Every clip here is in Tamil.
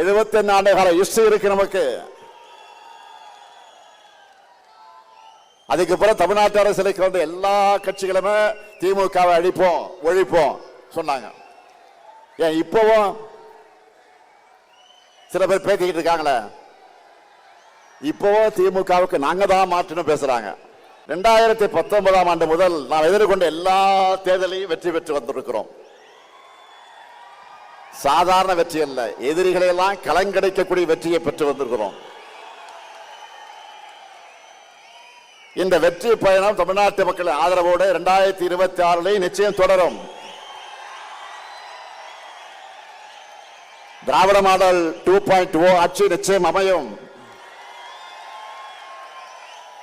எழுபத்தி ஆண்டு கால ஹிஸ்டரி இருக்கு நமக்கு. அதுக்கு பிறகு தமிழ்நாட்டு அரசியலுக்கு வந்து எல்லா கட்சிகளுமே திமுகவை அழிப்போம் ஒழிப்போம் சொன்னாங்க. ஏன் இப்பவும் சில பேர் பேசிக்கிட்டு இருக்காங்களே? இப்பவும் திமுகவுக்கு நாங்க தான் மாற்றணும் பேசுறாங்க. ரெண்டாயிரத்தி பத்தொன்பதாம் ஆண்டு முதல் நாம் எதிர்கொண்ட எல்லா தேர்தலையும் வெற்றி பெற்று வந்திருக்கிறோம். சாதாரண வெற்றி அல்ல. எதிரிகளை எல்லாம் கலங்கடைக்கக்கூடிய வெற்றியை பெற்று வந்திருக்கிறோம். இந்த வெற்றி பயணம் தமிழ்நாட்டு மக்களின் ஆதரவோடு இரண்டாயிரத்தி இருபத்தி ஆறுலையும் நிச்சயம் தொடரும். திராவிட மாடல் டூ பாயிண்ட் ஓ ஆட்சி நிச்சயம் அமையும்.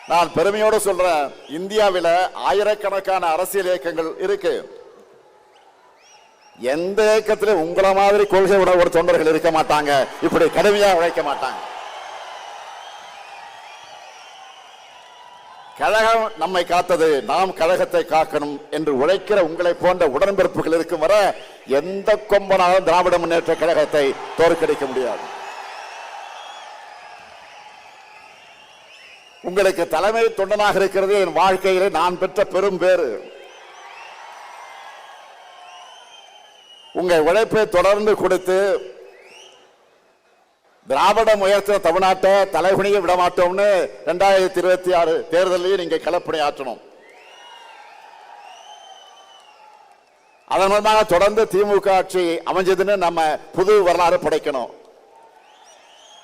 நான் பெருமையோடு சொல்றேன் இந்தியாவில் ஆயிரக்கணக்கான அரசியல் இயக்கங்கள் இருக்கு. எந்த இயக்கத்திலும் உங்களை மாதிரி கொள்கை விட ஒரு தொண்டர்கள் இருக்க மாட்டாங்க. இப்படி கடுமையா உழைக்க மாட்டாங்க. கழகம் நம்மை காத்தது நாம் கழகத்தை காக்கணும் என்று உழைக்கிற உங்களை போன்ற உடன்பிறப்புகள் இருக்கும் வர எந்த கொம்பனாலும் திராவிட முன்னேற்ற கழகத்தை தோற்கடிக்க முடியாது. உங்களுக்கு தலைமை தொண்டனாக இருக்கிறது என் வாழ்க்கையிலே நான் பெற்ற பெரும் பேரு உங்கள் உழைப்பை தொடர்ந்து கொடுத்து திராவிட முயற்சி தமிழ்நாட்டை தலைகுனிய விட மாட்டோம்னு ரெண்டாயிரத்தி இருபத்தி ஆறு தேர்தலையும் நீங்கள் களப்பணி ஆற்றணும் அதன் மூலமாக தொடர்ந்து திமுக ஆட்சி அமைஞ்சதுன்னு நம்ம புது வரலாறு படைக்கணும்.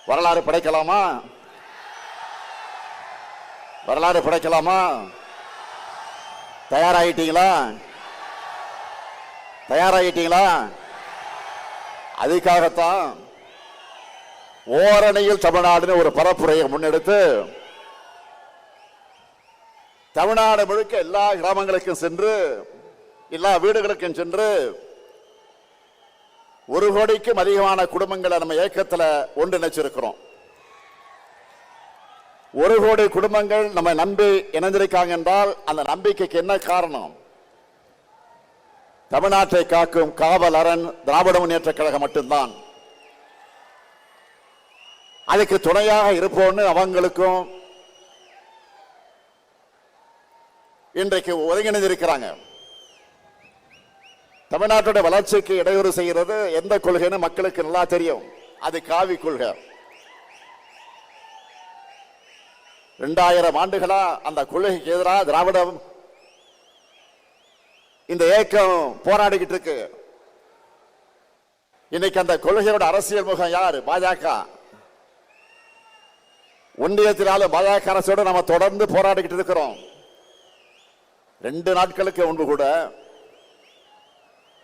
வரலாறு படைக்கலாமா? வரலாறு படைக்கலாமா? தயாராகிட்டீங்களா தயாராகிட்டீங்களா? அதுக்காகத்தான் ஓரணியில் தமிழ்நாடுன்னு ஒரு பரப்புரையை முன்னெடுத்து தமிழ்நாடு முழுக்க எல்லா கிராமங்களுக்கும் சென்று எல்லா வீடுகளுக்கும் சென்று ஒரு கோடிக்கும் அதிகமான குடும்பங்களை நம்ம இயக்கத்தில் ஒன்றிணைச்சிருக்கிறோம். ஒரு கோடி குடும்பங்கள் நம்ம நம்பி இணைந்திருக்காங்க என்றால் அந்த நம்பிக்கைக்கு என்ன காரணம்? தமிழ்நாட்டை காக்கும் காவல் அரண் திராவிட முன்னேற்ற கழகம் மட்டும்தான். அதுக்கு துணையாக இருப்போன்னு அவங்களுக்கும் இன்றைக்கு ஒருங்கிணைந்திருக்கிறாங்க. தமிழ்நாட்டோட வளர்ச்சிக்கு இடையூறு செய்கிறது எந்த கொள்கைன்னு மக்களுக்கு நல்லா தெரியும். அது காவி கொள்கை. ரெண்டாயிரம் ஆண்டுகளா அந்த கொள்கைக்கு எதிராக திராவிடம் இந்த ஏக்கம் போராடிக்கிட்டு இருக்கு. இன்னைக்கு அந்த கொள்கையோட அரசியல் முகம் யார்? பாஜக. ஒன்றியத்தினாலும் பாஜக அரசோடு நம்ம தொடர்ந்து போராடிக்கிட்டு இருக்கிறோம். ரெண்டு நாட்களுக்கு முன்பு கூட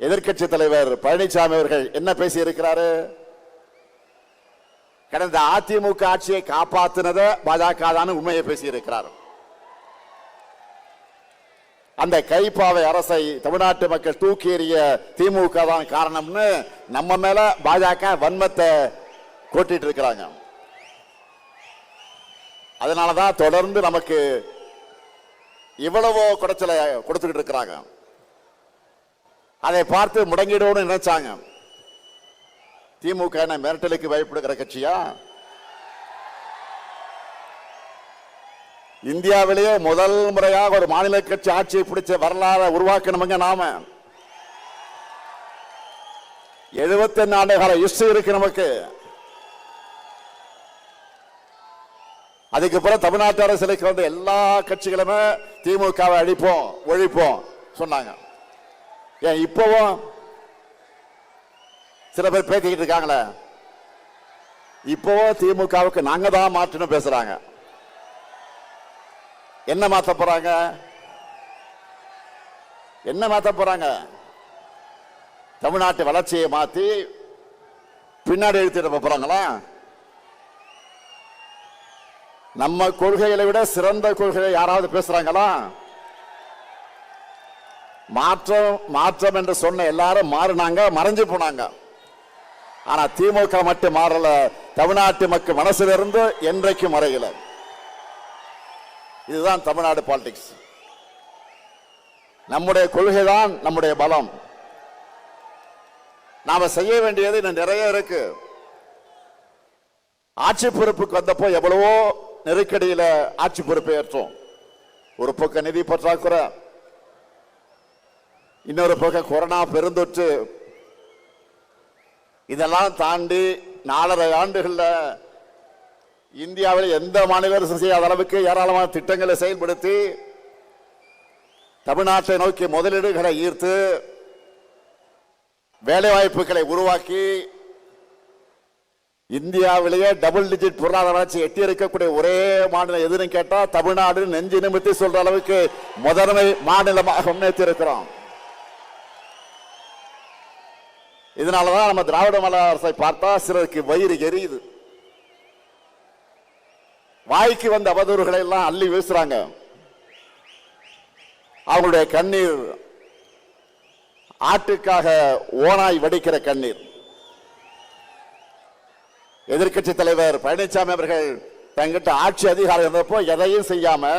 எதிர்க்கட்சி தலைவர் பழனிசாமி அவர்கள் என்ன பேசி இருக்கிறாரு கடந்த அதிமுக ஆட்சியை காப்பாத்தினத பாஜக தான் உண்மையை பேசி இருக்கிறார் அந்த கைப்பாவை அரசை தமிழ்நாட்டு மக்கள் தூக்கி எறிய திமுக தான் காரணம்னு நம்ம மேல பாஜக வன்மத்தை கொட்டிட்டு இருக்கிறாங்க. அதனாலதான் தொடர்ந்து நமக்கு இவ்வளவோ குடைச்சலை கொடுத்துக்கிட்டு இருக்கிறாங்க. அதை பார்த்து முடங்கிடுவோம்னு நினைச்சாங்க. திமுக என்ன மிரட்டலுக்கு பயப்படுகிற கட்சியா? இந்தியாவிலேயே முதல் முறையாக ஒரு மாநில கட்சி ஆட்சியை பிடிச்ச வரலாறு உருவாக்கணுங்க நாம. எழுபத்தி ஆண்டு கால ஹிஸ்டரி இருக்கு நமக்கு. அதுக்கு பிறகு தமிழ்நாட்டு அரசியலுக்கு வந்து எல்லா கட்சிகளுமே திமுகவை அழிப்போம் ஒழிப்போம் சொன்னாங்க. ஏன் இப்பவும் சில பேர் பேசிக்கிட்டு இருக்காங்களே? இப்பவும் திமுகவுக்கு நாங்க தான் மாற்றணும் பேசுறாங்க. என்ன மாத்த போறாங்க? என்ன மாத்த போறாங்க? தமிழ்நாட்டு வளர்ச்சியை மாத்தி பின்னாடி எழுத்திட போறாங்களா? நம்ம கொள்கைகளை விட சிறந்த கொள்கையை யாராவது பேசுறாங்களா? மாற்றம் மாற்றம் என்று சொன்ன எல்லாரும் மாறினாங்க மறைஞ்சு போனாங்க. ஆனா திமுக மட்டும் மாறல. தமிழ்நாட்டு மக்கள் மனசிலிருந்து என்றைக்கும் மறையலை. இதுதான் தமிழ்நாடு பாலிடிக்ஸ் நம்முடைய கொள்கை தான் நம்முடைய பலம். நாம செய்ய வேண்டியது இன்னும் நிறைய இருக்கு. ஆட்சி பொறுப்புக்கு வந்தப்போ எவ்வளவோ நெருக்கடியில் ஆட்சி பொறுப்பை ஏற்றோம். ஒரு பக்கம் நிதி பற்றாக்குறை இன்னொரு பக்கம் கொரோனா பெருந்தொற்று. இதெல்லாம் தாண்டி நாலரை ஆண்டுகளில் இந்தியாவில் எந்த மாநில அரசும் செய்யாத அளவுக்கு ஏராளமான திட்டங்களை செயல்படுத்தி தமிழ்நாட்டை நோக்கி முதலீடுகளை ஈர்த்து வேலைவாய்ப்புகளை உருவாக்கி இந்தியாவிலேயே டபுள் டிஜிட் பொருளாதார வளர்ச்சி எட்டி இருக்கக்கூடிய ஒரே மாநிலம் எதுன்னு கேட்டால் தமிழ்நாடு நெஞ்சு நிமித்தி சொல்ற அளவுக்கு முதன்மை மாநிலமாக முன்னேற்றி இருக்கிறோம் இதனாலதான் நம்ம திராவிட மாடல் அரசை பார்த்தா சிலருக்கு வயிறு எரியுது. வாய்க்கு வந்த அவதூறுகளை எல்லாம் அள்ளி வீசுறாங்க. அவங்களுடைய கண்ணீர் ஆட்டுக்காக ஓனாய் வடிக்கிற கண்ணீர். எதிர்க்கட்சி தலைவர் பழனிசாமி அவர்கள் தங்கிட்ட ஆட்சி அதிகாரம் இருந்தப்போ எதையும் செய்யாம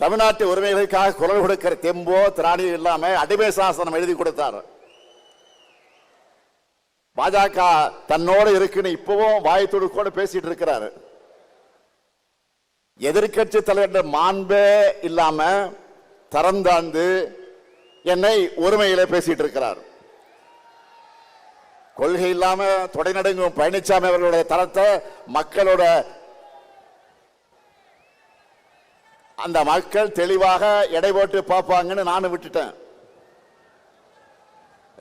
தமிழ்நாட்டு உரிமைகளுக்காக குரல் கொடுக்கிற தெம்போ திராணியும் இல்லாம அடிமை சாசனம் எழுதி கொடுத்தார். பாஜக தன்னோட இருக்குன்னு இப்பவும் வாய் துடுக்கோடு பேசிட்டு இருக்கிறாரு. எதிர்க்கட்சி தலைவர் மாண்பே இல்லாம தரந்தாந்து என்னை ஒருமையிலே பேசிட்டு இருக்கிறார். கொள்கை இல்லாம தொடைநடுங்கும் பழனிசாமி அவர்களுடைய தரத்தை மக்களோட அந்த மக்கள் தெளிவாக எடை போட்டு பார்ப்பாங்கன்னு நானும் விட்டுட்டேன்.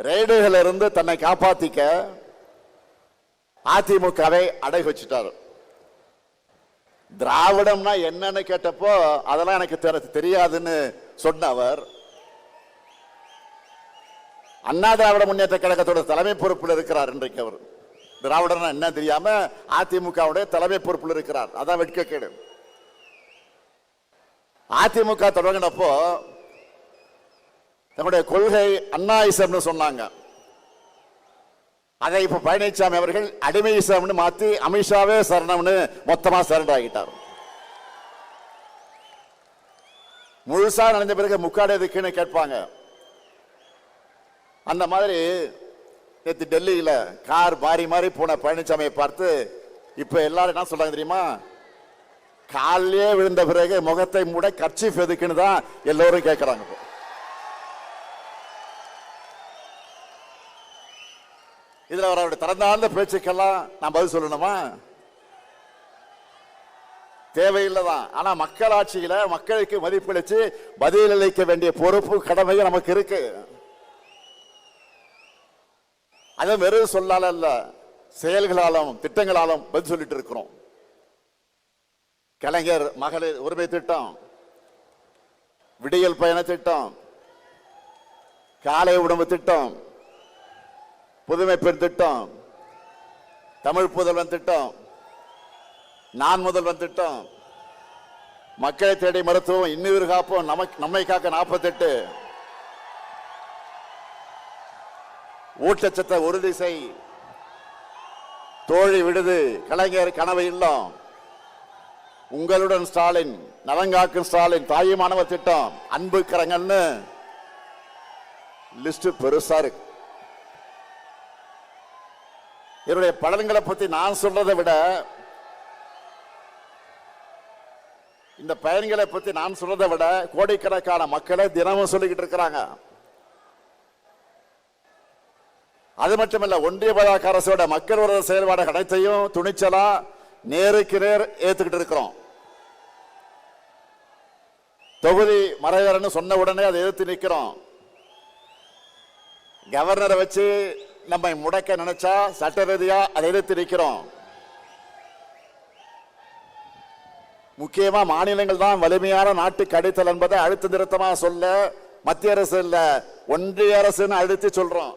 ரெய்டுகள் இருந்து தன்னை காப்பாத்திக்க அதிமுகவை அடகு வச்சுட்டார். திராவிடம்னா என்னன்னு கேட்டப்போ அதெல்லாம் எனக்கு தெரியாதுன்னு சொன்ன அவர் அண்ணா திராவிட முன்னேற்ற கழகத்தோட தலைமை பொறுப்பில் இருக்கிறார் இன்றைக்கு அவர். திராவிடம்னா என்ன தெரியாம அதிமுகவுடைய தலைமை பொறுப்பில் இருக்கிறார். அதான் வெட்கக்கேடு. அதிமுக தொடங்கினப்போ நம்முடைய கொள்கை அண்ணாயிசம்னு சொன்னாங்க. அதை இப்ப பழனிசாமி அவர்கள் அடிமையிசம்னு மாத்தி அமித்ஷாவே சரணம்னு மொத்தமா சரண்டர் ஆகிட்டார். முழுசா நடந்த பிறகு முக்காடு எதுக்குன்னு கேட்பாங்க. அந்த மாதிரி நேற்று டெல்லியில கார் மாறி மாறி போன பழனிசாமியை பார்த்து இப்ப எல்லாரும் என்ன சொல்றாங்க தெரியுமா? காலிலே விழுந்த பிறகு முகத்தை மூட கர்ச்சீஃப் எதுக்குன்னு தான் எல்லோரும் கேட்குறாங்க இப்போ. இதுல அவருடைய திறந்தாழ்ந்த பேச்சுக்கெல்லாம் நான் பதில் சொல்லணுமா? தேவையில்லைதான். ஆனா ஆனால் மக்களாட்சியில் மக்களுக்கு மதிப்பளிச்சு பதில் அளிக்க வேண்டிய பொறுப்பு கடமையும் நமக்கு இருக்கு. அது வெறும் சொல்லால அல்ல செயல்களாலும் திட்டங்களாலும் பதில் சொல்லிட்டு இருக்கிறோம். கலைஞர் மகளிர் உரிமை திட்டம் விடியல் பயண திட்டம் காலை உணவு திட்டம் புதுமை பெண் திட்டம் தமிழ் புதல்வன் திட்டம். நான் முதல்வன் திட்டம். மக்களை தேடி மருத்துவம் இன்னுயிர் காப்போம். நமக்கு நம்மை காக்க நாற்பத்தெட்டு. ஊட்டச்சத்தை உறுதி செய் தோழி விடுது கலைஞர் கனவு இல்லம். உங்களுடன் ஸ்டாலின் நலங்காக்கும் ஸ்டாலின் தாயுமானவர் திட்டம். அன்பு கரங்கள்னு. லிஸ்ட் பெருசா இருக்கு. என்னுடைய பலன்களை பத்தி நான் சொல்றதை விட இந்த பயன்களை பத்தி நான் சொல்றதை விட கோடிக்கணக்கான மக்களை தினமும் சொல்லிக்கிட்டு இருக்கிறாங்க. அது மட்டுமல்ல ஒன்றிய பாஜக அரசோட மக்கள் விரோத செயல்பாடு அனைத்தையும் துணிச்சலா நேருக்கு நேர் ஏத்துக்கிட்டு இருக்கிறோம். தொகுதி மறைவரன்னு சொன்ன உடனே அதை எதிர்த்து நிற்கிறோம் கவர்னரை வச்சு நம்மை முடக்க நினைச்சா சட்ட ரீதியா அதை எதிர்த்து நிக்கிறோம் முக்கியமா மாநிலங்கள் தான் வலிமையான நாட்டுக்கு அடித்தல் என்பதை அழுத்த நிறுத்தமா சொல்ல மத்திய அரசு இல்ல ஒன்றிய அரசுன்னு அழுத்தி சொல்றோம்.